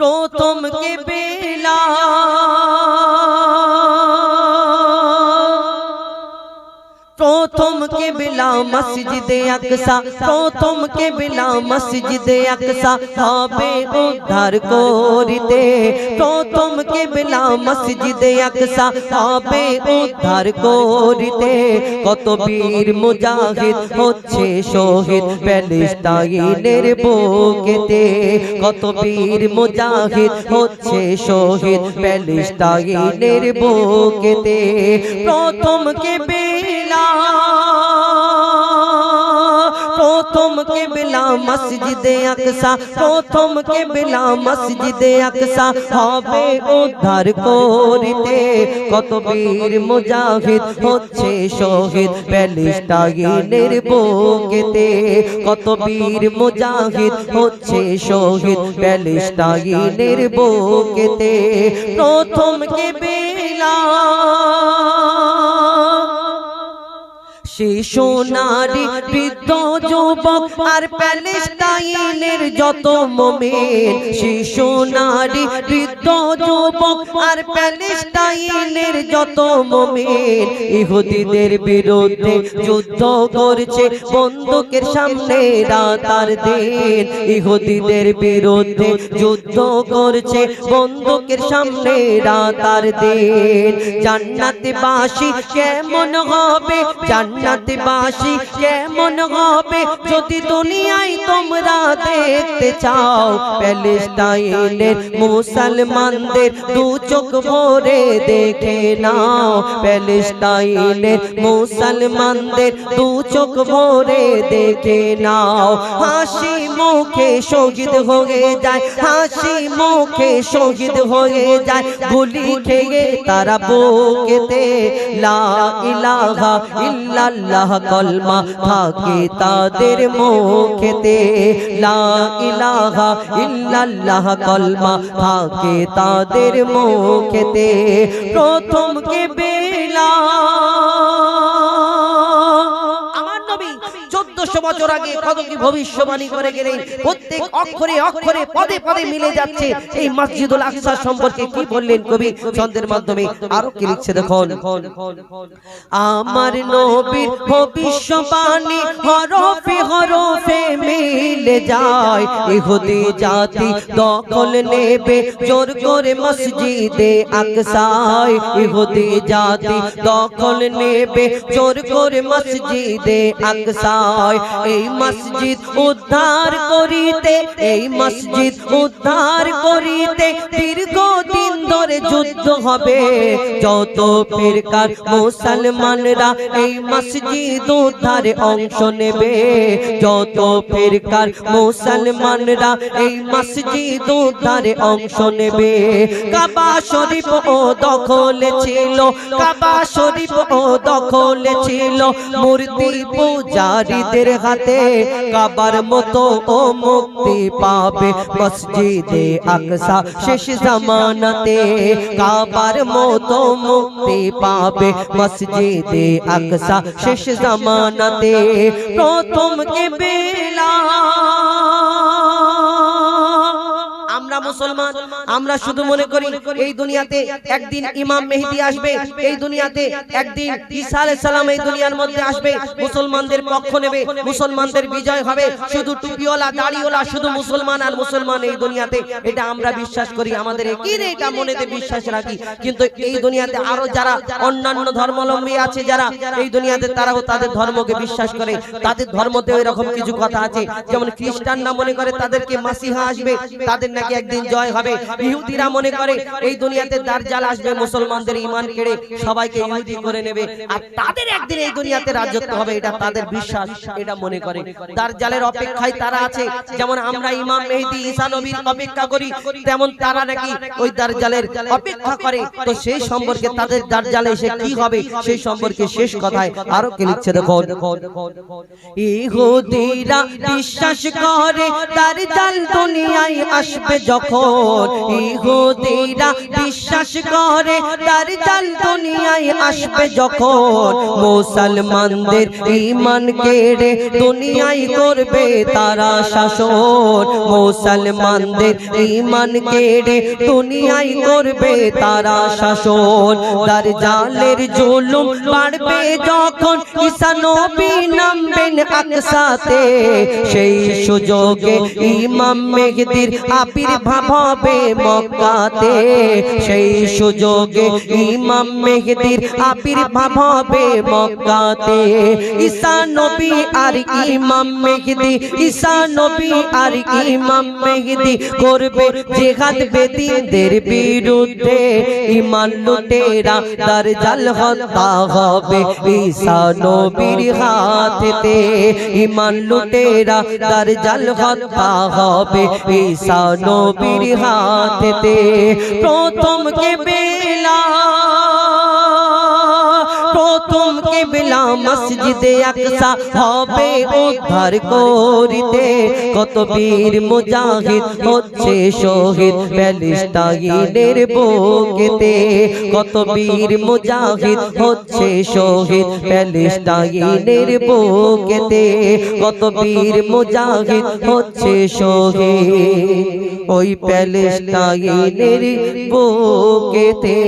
প্রথম কে বেলা প্রথম কে বেলা মসজিদে আকসা প্রথম কে বেলা মসজিদে আকসা হবে উদ্ধার করিতে প্রথম কে বেলা মসজিদে আকসা হবে উদ্ধার করিতে কত বীর মুজাহিদ হচ্ছে শহীদ প্যালেস্টাইনের বুকেতে কত বীর মুজাহিদ হচ্ছে শহীদ প্যালেস্টাইনের বুকেতে প্রথম কে বেলা প্রথম মসজিদে আকসা, প্রথম কে বেলা মসজিদে আকসা, হবে উদ্ধার করিতে। কত বীর মুজাহিদ হচ্ছে শহীদ প্যালেস্টাইনের বুকেতে। কত বীর মুজাহিদ হচ্ছে শহীদ প্যালেস্টাইনের বুকেতে। প্রথম কে বেলা শিশু নারী বৃদ্ধ যুবক আর প্যালেস্টাইনের যত মোমেন শিশু নারী বৃদ্ধ যুবক আর প্যালেস্টাইনের যত মোমেন। ইহুদিদের বিরুদ্ধে যুদ্ধ করছে বন্দুকের সামনে রাতার দিন। ইহুদিদের বিরুদ্ধে যুদ্ধ করছে বন্দুকের সামনে রাতার দিন। জান্নাতবাসী কেমন হবে? জান্নাতবাসী কেমন হবে যদি দুনিয়ায় তোমরা দেখতে চাও? প্যালেস্টাইনের মুসলমানদের দু চোখ ভরে দেখে নাও। প্যালেস্টাইনের মুসলমানদের দু চোখ ভরে দেখে নাও। হাসি মুখে শহীদ হয়ে যায়, হাসি মুখে শহীদ হয়ে যায়। গুলি খেয়ে তারা বুকেতে লা ইলাহা ইল্লাল্লাহ। কলমা থাকে তাদের মুখেতে। লা ইলাহা ইল্লাল্লাহ কলমা থাকে তাদের মুখেতে। প্রথম কে বেলা চোদ্দশো বছর আগে কত কি ভবিষ্যবাণী করে গেলেন। প্রত্যেক অক্ষরে অক্ষরে পদে পদে মিলে যাচ্ছে। এই মসজিদুল আকসা সম্পর্কে কি বললেন কবি? ছন্দের মাধ্যমে আরও কি লিখছে দেখুন। আমার নবীর ভবিষ্যবাণী হরফে হরফে মিলে যায়। ইহুদি জাতি দখল নেবে জোর করে মসজিদে আকসায়। ইহুদি জাতি দখল নেবে জোর করে মসজিদে আকসায়। এই মসজিদ উদ্ধার করিতে এই মসজিদ উদ্ধার করিতে দীর্ঘদিন ধরে যুদ্ধ হবে। যত ফিরকার মুসলমানরা এই মসজিদ উদ্ধারে অংশ নেবে। যত ফিরকার মুসলমানরা এই মসজিদ উদ্ধারে অংশ নেবে। কাবা শরীফ ও দখলে ছিল। কাবা শরীফ ও দখলে ছিল। মূর্তি পূজারীদের হাতে কাবার মতো ও মুক্তি পাবে মসজিদে আকসা। শেষ জামানাতে কাবার মতো মুক্তি পাবে মসজিদে আকসা। শেষ জামানাতে প্রথম কে বেলা মুসলমান, আমরা শুধু মনে করি এই দুনিয়াতে একদিন ইমাম মেহেদি আসবে, এই দুনিয়াতে একদিন ঈসা সালাম এই দুনিয়ার মধ্যে আসবে, মুসলমানদের পক্ষ নেবে, মুসলমানদের বিজয় হবে, শুধু টুপিওয়ালা, দাড়িওয়ালা, শুধু মুসলমান আর মুসলমান এই দুনিয়াতে, এটা আমরা বিশ্বাস করি, আমাদের কি এটা মনেতে বিশ্বাস রাখি, কিন্তু এই দুনিয়াতে আরও যারা অন্যান্য ধর্মাবলম্বী আছে, যারা এই দুনিয়াতে, তারাও তাদের ধর্মকে বিশ্বাস করে, তাদের ধর্মতে ওই রকম কিছু কথা আছে, যেমন খ্রিস্টানরা মনে করে তাদেরকে মাসিহা আসবে, তাদের নাকি একদিন জয় হবে। ইহুদিরা মনে করে এই দুনিয়াতে দার্জাল আসবে মুসলমানদের ইমান কেড়ে সবাইকে ইহুদি করে নেবে। আর তাদের একদিন এই দুনিয়াতে রাজত্ব হবে এটা তাদের বিশ্বাস এটা মনে করে। দার্জালের অপেক্ষায় তারা আছে যেমন আমরা ইমাম মেহেদি ঈসা নবীর অপেক্ষা করি তেমন তারা নাকি ওই দার্জালের অপেক্ষা করে। তো সেই সম্পর্কে তাদের দার্জালে এসে কি হবে? সেই সম্পর্কে শেষ কথায় আরও কি লিখছে দেখো। ইহুদিরা বিশ্বাস করে দার্জাল দুনিয়ায় আসবে যখন ইহুদিরা বিশ্বাস করে, তার জাল দুনিয়ায় আসবে যখন মুসলমানদের ঈমান কেড়ে দুনিয়ায় করবে তারা শাসন। মুসলমানদের ঈমান কেড়ে দুনিয়ায় করবে তারা শাসন। তার জালের জুলুম বাড়বে যখন ঈসা নামবেন আকসাতে। সেই সুযোগে ইমাম মেঘদির আবির্ভাব হবে মক্কাতে, সেই সুযোগে ইমাম মেঘদির আবির্ভাব হবে মক্কাতে। ঈসা নবী আর ইমাম মেঘদি ঈসা নবী আর ইমাম মেঘদি করবে জেহাদ বেদিনদের বিরুদ্ধে। ইমান লুটেরা তার জাল হত্যা হবে ঈসা নবীর হাতেতে ইমান লুটেরা তার জাল হত্যা হবে ঈসা নবীর হাতেতে প্রথম কে বেলা মসজিদে আকসা হবে উদ্ধার করিতে। কত বীর মুজাহিদ হচ্ছে শহীদ প্যালেস্টাইনের বুকেতে। কত বীর মুজাহিদ হচ্ছে শহীদ প্যালেস্টাইনের বুকেতে। কত বীর মুজাহিদ হচ্ছে শহীদ ওই প্যালেস্টাইনের বুকেতে।